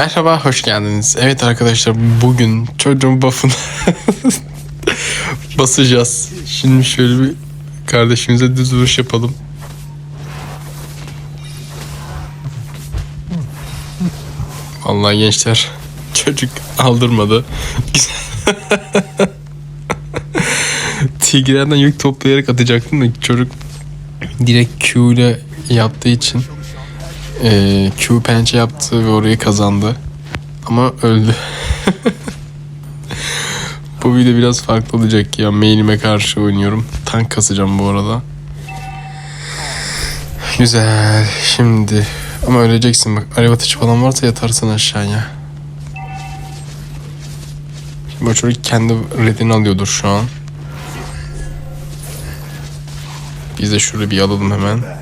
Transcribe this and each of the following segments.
Merhaba, hoş geldiniz. Evet arkadaşlar, bugün çocuğun buff'ını basacağız. Şimdi şöyle bir kardeşimize düz vuruş yapalım. Vallahi gençler, çocuk aldırmadı. Tigre'den yük toplayarak atacaktım da çocuk direkt Q ile yaptığı için ee, Q pençe yaptı ve orayı kazandı. Ama öldü. bu video biraz farklı olacak ya. Main'ime karşı oynuyorum. Tank kasacağım bu arada. Güzel. Şimdi ama öleceksin bak. Alev atıcı falan varsa yatarsın aşağıya. Şimdi kendi redini alıyordur şu an. Biz de şurayı bir alalım hemen.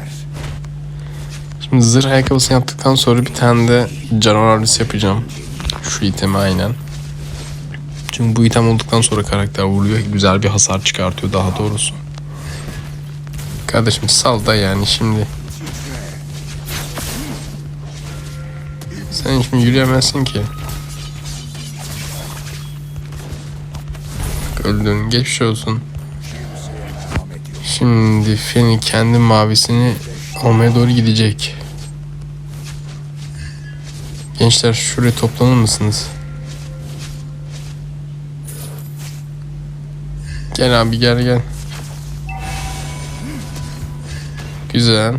Şimdi zırh ayakkabısını yaptıktan sonra bir tane de canavar yapacağım. Şu itemi aynen. Çünkü bu item olduktan sonra karakter vuruyor. Güzel bir hasar çıkartıyor daha doğrusu. Kardeşim sal da yani şimdi. Sen şimdi yürüyemezsin ki. Bak öldün. Geçmiş olsun. Şimdi Feni kendi mavisini almaya doğru gidecek. Gençler şuraya toplanır mısınız? Gel abi gel gel. Güzel.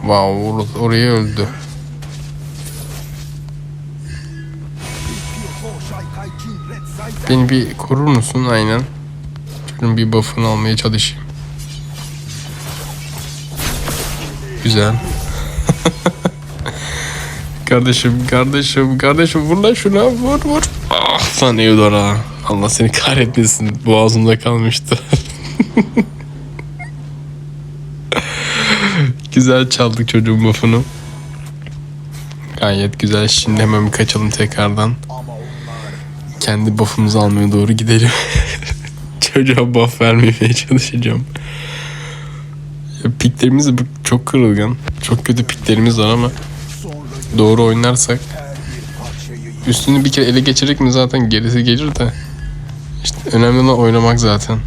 Wow or- oraya öldü. Beni bir korur musun? Aynen. Şunun bir buff'ını almaya çalışayım. Güzel. kardeşim, kardeşim, kardeşim vur lan şuna vur vur. Ah lan Eudora. Allah seni kahretmesin. Boğazımda kalmıştı. güzel çaldık çocuğun buff'unu. Gayet güzel. Şimdi hemen kaçalım tekrardan. Kendi buff'umuzu almaya doğru gidelim. Çocuğa buff vermemeye çalışacağım. Piklerimiz çok kırılgan. Çok kötü piklerimiz var ama doğru oynarsak üstünü bir kere ele geçirdik mi zaten gerisi gelir de işte önemli olan oynamak zaten.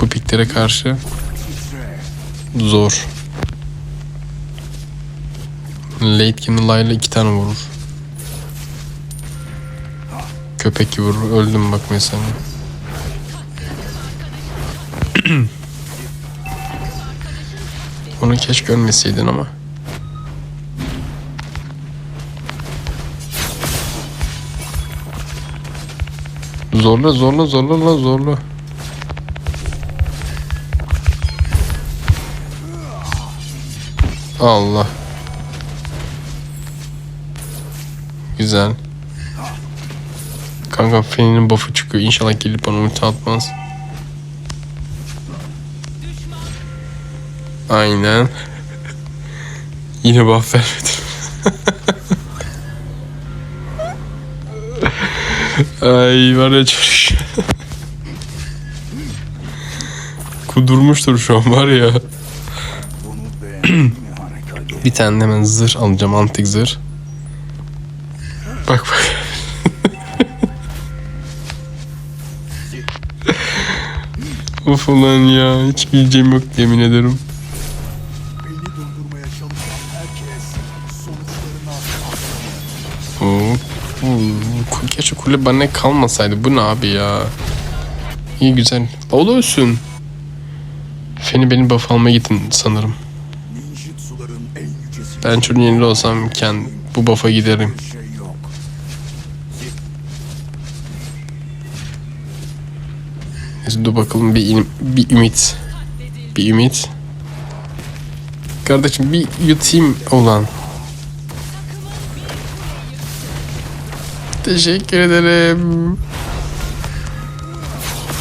Bu piklere karşı zor. Late game'de Layla iki tane vurur. Köpek gibi vurur. Öldüm bak mesela. Onu keşke ölmeseydin ama. Zorla zorla zorla la zorla. Allah. Güzel. Kanka Feni'nin buff'ı çıkıyor. İnşallah gelip bana ulti atmaz. Aynen. Yine buff vermedim. Ay var ya çocuk. Kudurmuştur şu an var ya. Bir tane hemen zırh alacağım antik zırh. Bak bak. of ulan ya hiç bileceğim yok yemin ederim. Keşke kule bana kalmasaydı. Bu ne abi ya? İyi güzel. O da ölsün. Feni beni buff almaya gittin sanırım. Ben çocuğun yerinde olsam kend bu buff'a giderim. Neyse dur bakalım bir, bir ümit. Bir ümit. Kardeşim bir yutayım olan. Teşekkür ederim.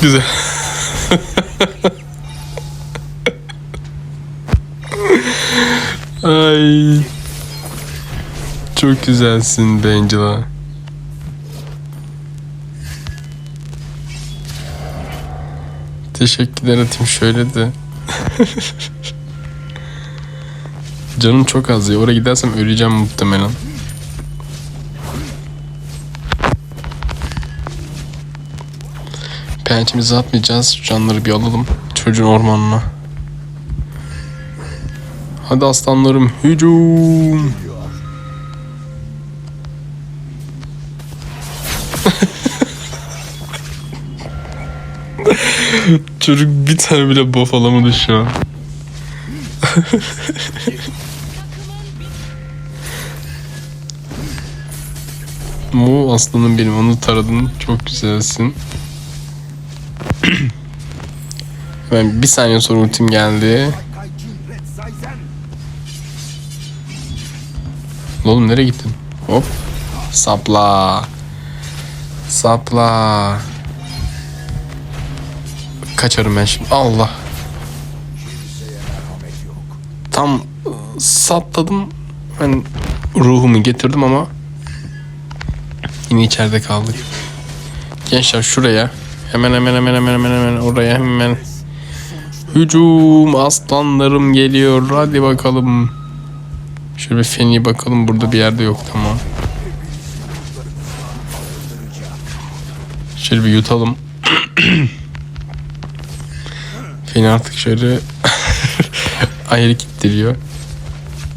Güzel. Ay. Çok güzelsin be Angela. Teşekkürler atayım şöyle de. Canım çok az ya. Oraya gidersem öleceğim muhtemelen. Pençemizi atmayacağız. Canları bir alalım. Çocuğun ormanına. Hadi aslanlarım hücum. Çocuk bir tane bile buff alamadı şu an. Bu aslanım benim onu taradın çok güzelsin. Hemen bir saniye sonra ultim geldi. Oğlum nereye gittin? Hop. Sapla. Sapla. Kaçarım ben şimdi. Allah. Tam ıı, sapladım. Ben ruhumu getirdim ama yine içeride kaldık. Gençler şuraya. Hemen hemen hemen hemen hemen hemen oraya hemen. Hücum aslanlarım geliyor. Hadi bakalım. Şöyle bir feni bakalım burada bir yerde yok tamam. Şöyle bir yutalım. Feni artık şöyle ayrı gittiriyor.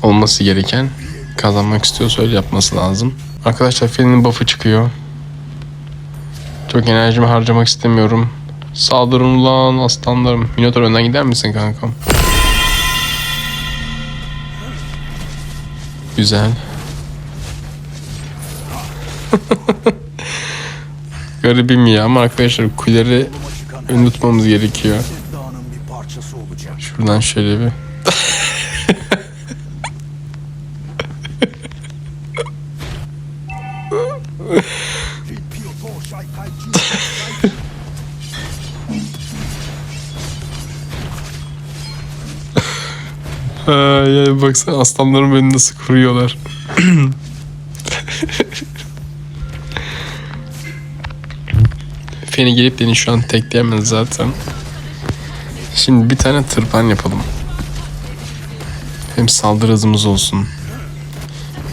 Olması gereken kazanmak istiyorsa öyle yapması lazım. Arkadaşlar Feni'nin buff'ı çıkıyor. Çok enerjimi harcamak istemiyorum. Saldırın ulan aslanlarım. Minotaur önden gider misin kankam? Güzel. Garibim ya ama arkadaşlar kuleleri ön tutmamız gerekiyor. Şuradan şöyle bir. Ay, ay, baksana aslanların beni nasıl kuruyorlar. Feni gelip beni şu an tekleyemez zaten. Şimdi bir tane tırpan yapalım. Hem saldırı hızımız olsun.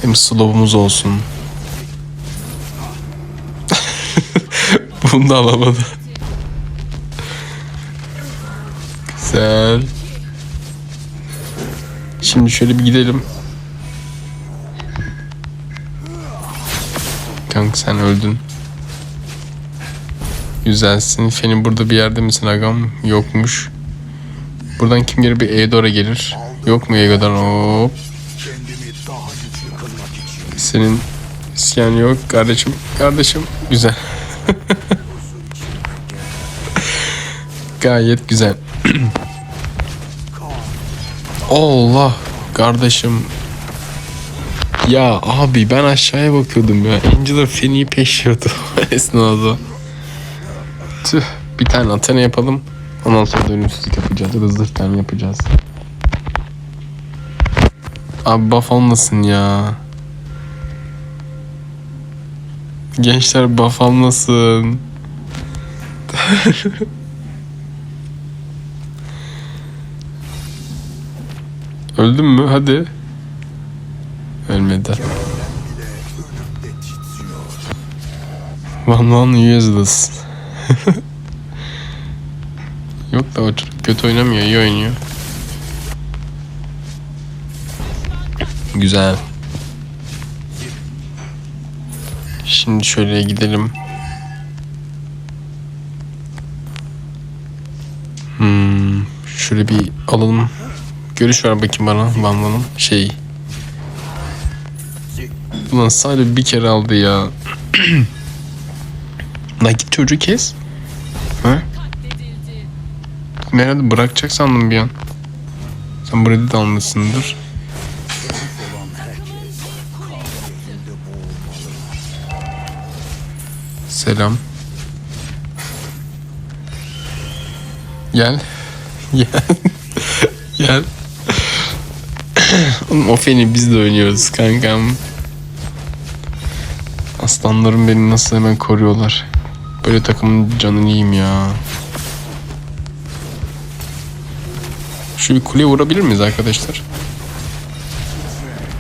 Hem slow'umuz olsun. Bunu da alamadı. Güzel. Şimdi şöyle bir gidelim. Kanka sen öldün. Güzelsin. Feni burada bir yerde misin agam? Yokmuş. Buradan kim gelir? Bir Eudora gelir. Yok mu Eudora? Hop. Senin isyan yok kardeşim. Kardeşim. Güzel. Gayet güzel. Allah kardeşim. Ya abi ben aşağıya bakıyordum ya. Angela Finney'i peşiyordu o esnada. Tüh. Bir tane Athena yapalım. Ondan sonra da yapacağız. Zırh tane yapacağız. Abi buff almasın ya. Gençler buff almasın. Öldün mü? Hadi. Ölmedi. One one useless. Yok da o çocuk kötü oynamıyor, iyi oynuyor. Güzel. Şimdi şöyle gidelim. Hmm, şöyle bir alalım. Görüş ver bakayım bana Van'lanın şey. Ulan sadece bir kere aldı ya. Lan git çocuğu kes. Ha? Nerede bırakacak sandım bir an. Sen burada da almışsındır. Selam. Gel. Gel. Gel. Oğlum biz de oynuyoruz kankam. Aslanlarım beni nasıl hemen koruyorlar. Böyle takımın canını yiyeyim ya. Şu bir kuleye vurabilir miyiz arkadaşlar?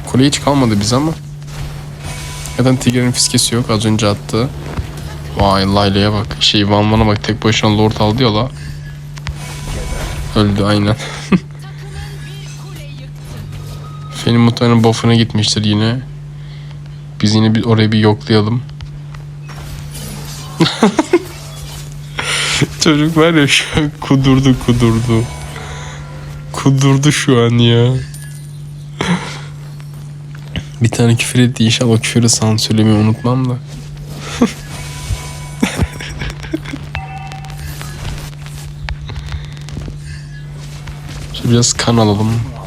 Kule hiç kalmadı bize ama. Zaten Tiger'in fiskesi yok. Az önce attı. Vay Layla'ya bak. Şey Van Van'a bak. Tek başına Lord aldı ya la. Öldü aynen. Fenin muhtemelen buff'ına gitmiştir yine. Biz yine bir orayı bir yoklayalım. Çocuk var ya şu an kudurdu kudurdu. Kudurdu şu an ya. Bir tane küfür etti inşallah o küfürü sansürlemeyi unutmam da. Şöyle biraz kan alalım.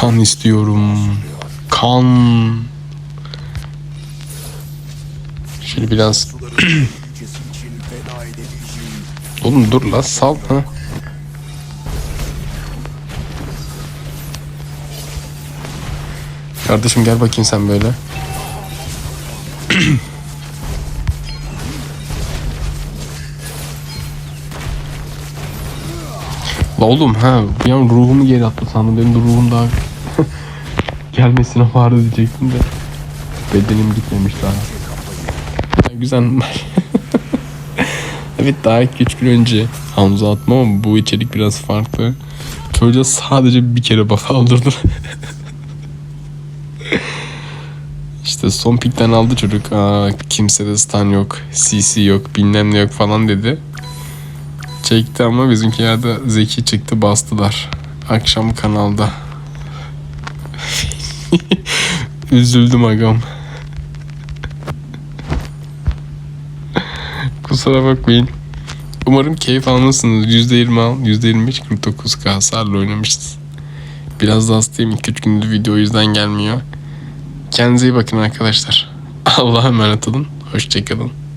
Kan istiyorum. Kan. Şöyle biraz... Oğlum dur la sal ha. Kardeşim gel bakayım sen böyle. oğlum ha bir an ruhumu geri attı sandım. Benim de ruhum daha gelmesine vardı diyecektim de. Bedenim gitmemiş daha. Ha, Güzel. evet daha 2-3 gün önce Hamza atma ama bu içerik biraz farklı. Çocuğa sadece bir kere buff aldırdım. işte son pikten aldı çocuk. Aa, kimsede stun yok, CC yok, bilmem ne yok falan dedi. Çekti ama bizimkiler de zeki çıktı bastılar. Akşam kanalda. Üzüldüm agam. Kusura bakmayın. Umarım keyif almışsınız. %20 al, %25 49k hasarla oynamışız. Biraz da hastayım. 2-3 gündür video yüzden gelmiyor. Kendinize iyi bakın arkadaşlar. Allah'a emanet olun. Hoşçakalın.